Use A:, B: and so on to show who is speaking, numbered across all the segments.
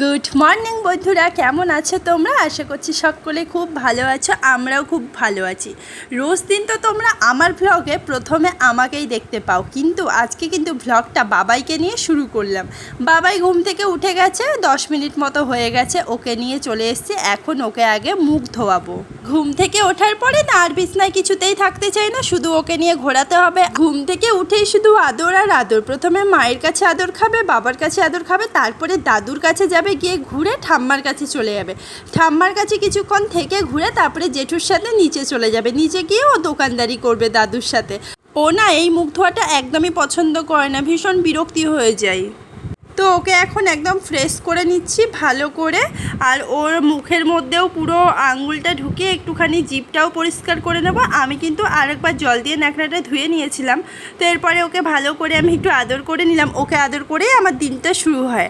A: Good morning বন্ধুরা, কেমন আছো তোমরা? আশা করছি সকলে খুব ভালো আছো, আমরাও খুব ভালো আছি। রোজ দিন তো তোমরা আমার ভ্লগে প্রথমে আমাকেই দেখতে পাও, কিন্তু আজকে কিন্তু ভ্লগটা বাবাইকে নিয়ে শুরু করলাম। বাবাই ঘুম থেকে উঠে গেছে, দশ মিনিট মতো হয়ে গেছে, ওকে নিয়ে চলে এসেছি, এখন ওকে আগে মুখ ধোয়াবো। ঘুম থেকে ওঠার পরে না আর বিছনায় কিছুতেই থাকতে চাই না, শুধু ওকে নিয়ে ঘোরাতে হবে। ঘুম থেকে উঠেই শুধু আদর আর আদর, প্রথমে মায়ের কাছে আদর খাবে, বাবার কাছে আদর খাবে, তারপরে দাদুর কাছে যাবে গিয়ে ঘুরে ঠাম্মার কাছে চলে যাবে। ঠাম্মার কাছে কিছুক্ষণ থেকে ঘুরে তারপরে জেঠুর সাথে নিচে চলে যাবে। নিচে গিয়ে ও দোকানদারি করবে দাদুর সাথে। ও না এই মুখ ধোয়াটা একদমই পছন্দ করে না, ভীষণ বিরক্তি হয়ে যায়। তো ওকে এখন একদম ফ্রেশ করে নিচ্ছি, ভালো করে। আর ওর মুখের মধ্যেও পুরো আঙ্গুলটা ঢুকে একটুখানি জিপটাও পরিষ্কার করে নেব। আমি কিন্তু আরেকবার জল দিয়ে ন্যাকড়াটা ধুয়ে নিয়েছিলাম। তো এরপরে ওকে ভালো করে আমি একটু আদর করে নিলাম। ওকে আদর করেই আমার দিনটা শুরু হয়।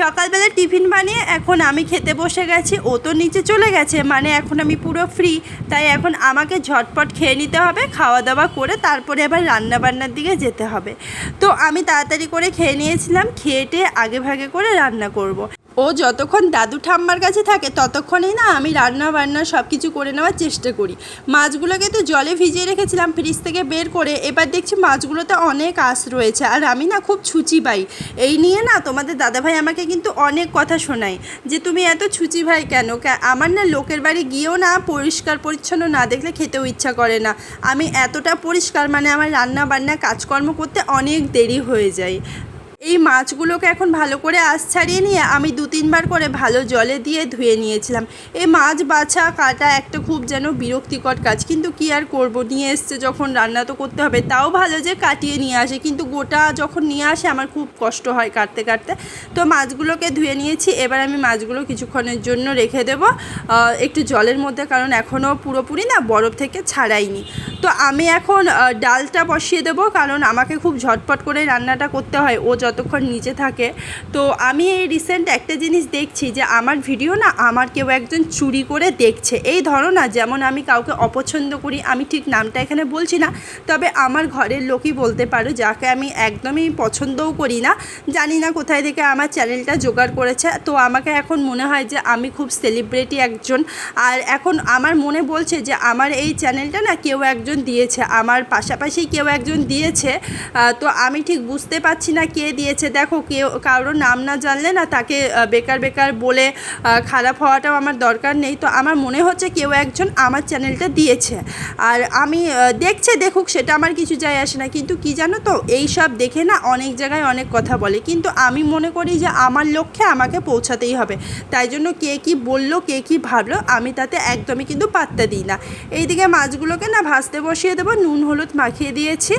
A: সকালবেলা টিফিন বানিয়ে এখন আমি খেতে বসে গেছি। ও তো নিচে চলে গেছে মানে এখন আমি পুরো ফ্রি তাই এখন আমাকে ঝটপট খেয়ে নিতে হবে খাওয়া দাওয়া করে তারপরে আবার রান্না বান্নার দিকে যেতে হবে। তো আমি তাড়াতাড়ি করে খেয়ে নিয়েছিলাম। খেয়েটে আগে ভাগে করে রান্না করব। ও যতক্ষণ দাদু ঠাম্মার কাছে থাকে ততক্ষণেই না আমি রান্না বান্না সব কিছু করে নেওয়ার চেষ্টা করি। মাছগুলোকে তো জলে ভিজিয়ে রেখেছিলাম ফ্রিজ থেকে বের করে, এবার দেখছি মাছগুলোতে অনেক আঁশ রয়েছে আর আমি না খুব ছুচি পাই। এই নিয়ে না তোমাদের দাদাভাই আমাকে কিন্তু অনেক কথা শোনায় যে তুমি এত ছুচি ভাই কেন? আমার না লোকের বাড়ি গিয়েও না পরিষ্কার পরিচ্ছন্ন না দেখলে খেতেও ইচ্ছা করে না। আমি এতটা পরিষ্কার মানে আমার রান্না বান্না কাজকর্ম করতে অনেক দেরি হয়ে যায়। এই মাছগুলোকে এখন ভালো করে আঁশ ছাড়িয়ে নিয়ে আমি দু তিনবার করে ভালো জলে দিয়ে ধুয়ে নিয়েছিলাম। এই মাছ, বাছা, কাটা একটা খুব যেন বিরক্তিকর কাজ। কিন্তু কি আর করব? নিয়ে এসছে যখন রান্না তো করতে হবে, তাও ভালো যে কাটিয়ে নিয়ে আসে। কিন্তু গোটা যখন নিয়ে আসে, আমার খুব কষ্ট হয় কাটতে কাটতে। তো মাছগুলোকে ধুয়ে নিয়েছি। এবার আমি মাছগুলো কিছুক্ষণের জন্য রেখে দেবো। একটু জলের মধ্যে, কারণ এখনও পুরোপুরি না, বরফ থেকে ছাড়াইনি। তো আমি এখন ডালটা বসিয়ে দেবো কারণ আমাকে খুব ঝটপট করে রান্নাটা করতে হয়, ও যতক্ষণ নিচে থাকে। তো আমি এই রিসেন্ট একটা জিনিস দেখছি যে আমার ভিডিও না আমার কেউ একজন চুরি করে দেখছে। এই ধরো না, যেমন আমি কাউকে অপছন্দ করি, আমি ঠিক নামটা এখানে বলছি না, তবে আমার ঘরের লোকই বলতে পারো, যাকে আমি একদমই পছন্দও করি না, জানি না কোথায় থেকে আমার চ্যানেলটা জোগাড় করেছে। তো আমাকে এখন মনে হয় যে আমি খুব সেলিব্রিটি একজন। আর এখন আমার মনে বলছে যে আমার এই চ্যানেলটা না কেউ একজন দিয়েছে, আমার পাশাপাশি কেউ একজন দিয়েছে তো আমি ঠিক বুঝতে পারছি না কে দিয়েছে। দেখো, কেউ, কারোর নাম না জানলে না তাকে বেকার বেকার বলে খারাপ হওয়াটাও আমার দরকার নেই। তো আমার মনে হচ্ছে কেউ একজন আমার চ্যানেলটা দিয়েছে। আর আমি দেখছে, দেখুক, সেটা আমার কিছু যায় আসে না। কিন্তু কি জানো তো, এই সব দেখে না অনেক জায়গায় অনেক কথা বলে। কিন্তু আমি মনে করি যে আমার লক্ষ্যে আমাকে পৌঁছাতেই হবে। তাই জন্য কে কি বলল, কে কি ভাবলো, আমি তাতে একদমই কিন্তু পাত্তা দিই না। এইদিকে মাছগুলোকে না ভাজতে বসিয়ে দেবো, নুন, হলুদ মাখিয়ে দিয়েছি।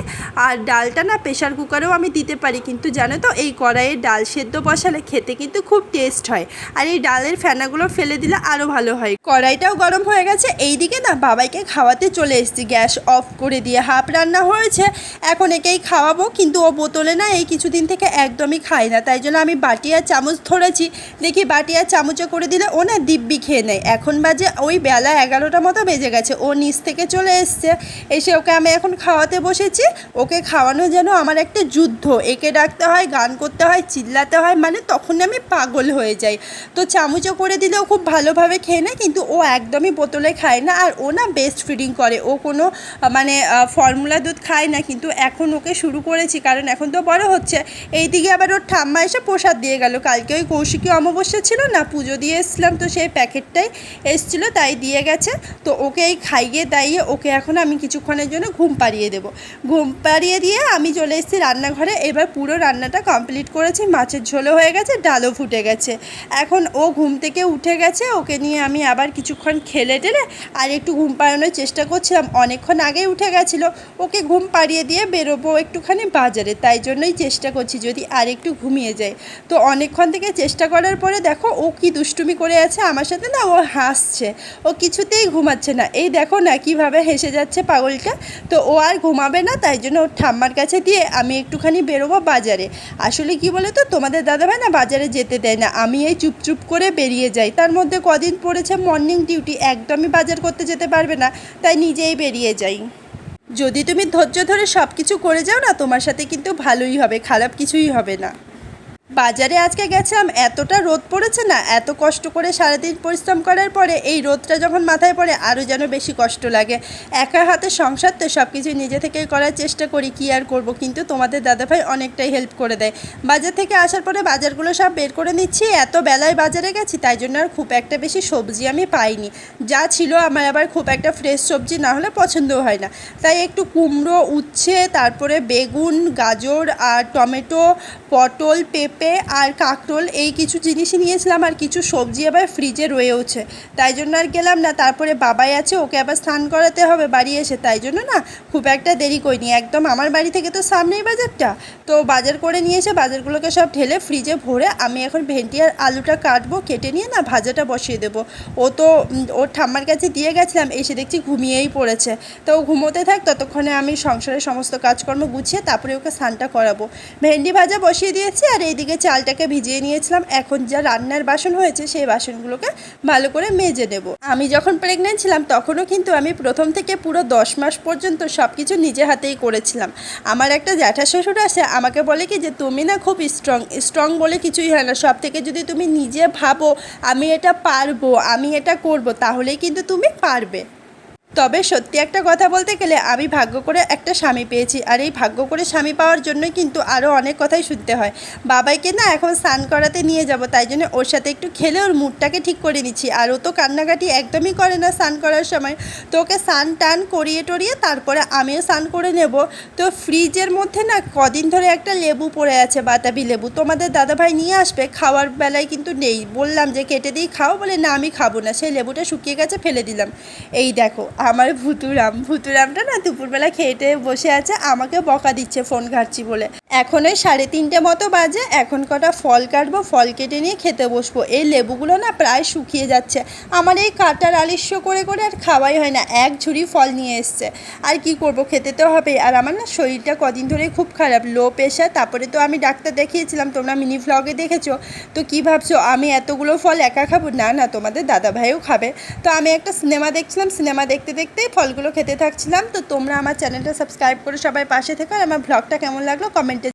A: আর ডালটা না প্রেশার কুকারেও আমি দিতে পারি, কিন্তু জানো তো, এই কড়াইয়ে ডাল সেদ্ধ বসালে খেতে কিন্তু খুব টেস্ট হয়। আর এই ডালের ফেনাগুলো ফেলে দিলে আরও ভালো হয়। কড়াইটাও গরম হয়ে গেছে, এইদিকে না বাবাইকে খাওয়াতে চলে এসেছি। গ্যাস অফ করে দিয়ে হাফ রান্না হয়েছে, এখন একেই খাওয়াবো, কিন্তু ও বোতলে না এই কিছুদিন থেকে একদমই খায় না, তাই জন্য আমি বাটি আর চামচ ধরেছি। দেখি বাটি আর চামচে করে দিলে ও না দিব্যি খেয়ে নেয়। এখন বাজে ওই বেলা এগারোটা মতো বেজে গেছে, ও নিচ থেকে চলে এসছে। এসে ওকে আমি এখন খাওয়াতে বসেছি। ওকে খাওয়ানো যেন আমার একটা যুদ্ধ। একে ডাকতে হয়, গান করতে হয়, চিল্লাতে হয় মানে তখন আমি পাগল হয়ে যাই। তো চামচও করে দিলেও খুব ভালোভাবে খেয়ে নেয়, কিন্তু ও একদমই বোতলে খায় না। আর ও না বেস্ট ফিডিং করে। ও কোনো মানে ফর্মুলা দুধ খায় না, কিন্তু এখন ওকে শুরু করেছি, কারণ এখন তো বড় হচ্ছে। এইদিকে আবার ওর ঠাম্মা এসে প্রসাদ দিয়ে গেল। কালকে ওই কৌশিকী অমাবস্যা ছিল না, পুজো দিয়ে এসেছিলাম, তো সেই প্যাকেটটাই এসেছিল, তাই দিয়ে গেছে। তো ওকে এই খাইয়ে দাইয়ে ওকে এখন আমি কিছুক্ষণের জন্য ঘুম পাড়িয়ে দেবো। ঘুম পাড়িয়ে দিয়ে আমি চলে এসেছি রান্নাঘরে। এবার পুরো রান্নাটা কমপ্লিট করেছি। মাছের ঝোলও হয়ে গেছে, ডালও ফুটে গেছে। এখন ও ঘুম থেকে উঠে গেছে। ওকে নিয়ে আমি আবার কিছুক্ষণ খেলে টেলে আর একটু ঘুম পাড়ানোর চেষ্টা করছিলাম। অনেকক্ষণ আগেই উঠে গেছিল। ওকে ঘুম পাড়িয়ে দিয়ে বেরোবো একটুখানি বাজারে। তাই জন্যই চেষ্টা করছি যদি আর একটু ঘুমিয়ে যায়। তো অনেকক্ষণ থেকে চেষ্টা করার পরে দেখো ও কি দুষ্টুমি করে আছে আমার সাথে না, ও হাসছে। ও কিছুতেই ঘুমাচ্ছে না। এই দেখো না কীভাবে হেসে যাচ্ছে পাগলটা? তো ও আর ঘুমাবে না, তাই জন্য ওর ঠাম্মার কাছে দিয়ে আমি একটুখানি বেরোবো বাজারে। আসলে কি বলে তো তোমাদের দাদাভাই না বাজারে যেতে দেয় না। আমি এই চুপ চুপ করে বেরিয়ে যাই। তার মধ্যে কদিন পড়েছে মর্নিং ডিউটি একদমই বাজার করতে যেতে পারবে না, তাই নিজেই বেরিয়ে যাই। যদি তুমি ধৈর্য ধরে সব কিছু করে যাও না, তোমার সাথে কিন্তু ভালোই হবে, খারাপ কিছুই হবে না। বাজারে আজকে গেছিলাম, এতটা রোদ পড়েছে না? এত কষ্ট করে সারাদিন পরিশ্রম করার পরে এই রোদটা যখন মাথায় পড়ে আরও যেন বেশি কষ্ট লাগে। একা হাতে সংসার তো সব কিছু নিজে থেকেই করার চেষ্টা করি, কি আর করব? কিন্তু তোমাদের দাদাভাই অনেকটাই হেল্প করে দেয়। বাজার থেকে আসার পরে বাজারগুলো সব বের করে নিচ্ছি, এত বেলায় বাজারে গেছি, তাই জন্য আর খুব একটা বেশি সবজি আমি পাইনি। যা ছিল আমার আবার খুব একটা ফ্রেশ সবজি না হলে পছন্দও হয় না। তাই একটু কুমড়ো, উচ্ছে, তারপরে বেগুন, গাজর আর টমেটো, পটল, পেঁপে আর কাঁকরোল এই কিছু জিনিসই নিয়েছিলাম আর কিছু সবজি আবার ফ্রিজে রয়েওছে। তাই জন্য আর গেলাম না। তারপরে বাবাই আছে, ওকে আবার স্নান করাতে হবে বাড়ি এসে। তাই জন্য না খুব একটা দেরি করিনি। একদম আমার বাড়ি থেকে তো সামনেই বাজারটা। তো বাজার করে নিয়ে এসে বাজারগুলোকে সব ঢেলে ফ্রিজে ভরে আমি এখন ভেন্ডি আর আলুটা কাটবো, কেটে নিয়ে না ভাজাটা বসিয়ে দেবো। ও তো, ওর ঠাম্মার কাছে দিয়ে গেছিলাম, এসে দেখছি ঘুমিয়েই পড়েছে। তো ও ঘুমোতে থাক, ততক্ষণে আমি সংসারের সমস্ত কাজকর্ম গুছিয়ে তারপরে ওকে স্নানটা করাবো। ভেন্ডি ভাজা বসিয়ে দিয়েছি আর এইদিকে চালটাকে ভিজিয়ে নিয়েছিলাম, এখন যা রান্নার বাসন হয়েছে সেই বাসনগুলোকে ভালো করে মেজে নেব। আমি যখন প্রেগনেন্ট ছিলাম, তখনও কিন্তু আমি প্রথম থেকে পুরো দশ মাস পর্যন্ত সব কিছু নিজে হাতেই করেছিলাম। আমার একটা জ্যাঠা শ্বশুর আছে, আমাকে বলে কি যে, তুমি না খুব স্ট্রং স্ট্রং বলে কিছুই হয় না। সব থেকে যদি তুমি নিজে ভাবো, আমি এটা পারব, আমি এটা করব, তাহলেই কিন্তু তুমি পারবে। তবে সত্যি একটা কথা বলতে গেলে আমি ভাগ্য করে একটা স্বামী পেয়েছি। আর এই ভাগ্য করে স্বামী পাওয়ার জন্যই কিন্তু আরও অনেক কথাই শুনতে হয়। বাবাইকে না এখন স্নান করাতে নিয়ে যাব, তাই জন্য ওর সাথে একটু খেলে ওর মুডটাকে ঠিক করে নিচ্ছি। আর ও তো কান্নাকাটি একদমই করে না স্নান করার সময়। তো ওকে স্নান টান করিয়ে টরিয়ে তারপরে আমিও স্নান করে নেব। তো ফ্রিজের মধ্যে না কদিন ধরে একটা লেবু পড়ে আছে, বাতাবি লেবু। তোমাদের দাদাভাই নিয়ে আসবে, খাওয়ার বেলায় কিন্তু নেই। বললাম যে কেটে দিই, খাও বলে না আমি খাব না। সেই লেবুটা শুকিয়ে গেছে, ফেলে দিলাম। এই দেখো আমার ভুতুরাম ভুতুরামটা না দুপুরবেলা খেয়েটে বসে আছে আমাকে বকা দিচ্ছে ফোন ঘাটছি বলে। এখন ওই সাড়ে তিনটে মতো বাজে, এখন কটা ফল কাটবো, ফল কেটে নিয়ে খেতে বসবো। এই লেবুগুলো না প্রায় শুকিয়ে যাচ্ছে। আমার এই কাটার আলিস্য করে করে আর খাওয়াই হয় না, এক ঝুড়ি ফল নিয়ে এসছে। আর কি করব, খেতে তো হবে আর আমার না শরীরটা কদিন ধরে খুব খারাপ, লো প্রেশার। তারপরে তো আমি ডাক্তার দেখিয়েছিলাম, তোমরা মিনি ভ্লগে দেখেছ। তো কি ভাবছ, আমি এতগুলো ফল একা খাব? না না, তোমাদের দাদা ভাইও খাবে। তো আমি একটা সিনেমা দেখছিলাম, সিনেমা দেখতে দেখতেই ফলগুলো খেতে থাকছিলাম। তো তোমরা আমার চ্যানেলটা সাবস্ক্রাইব করে সবাই পাশে থেকো। আর আমার ভ্লগটা কেমন লাগল কমেন্ট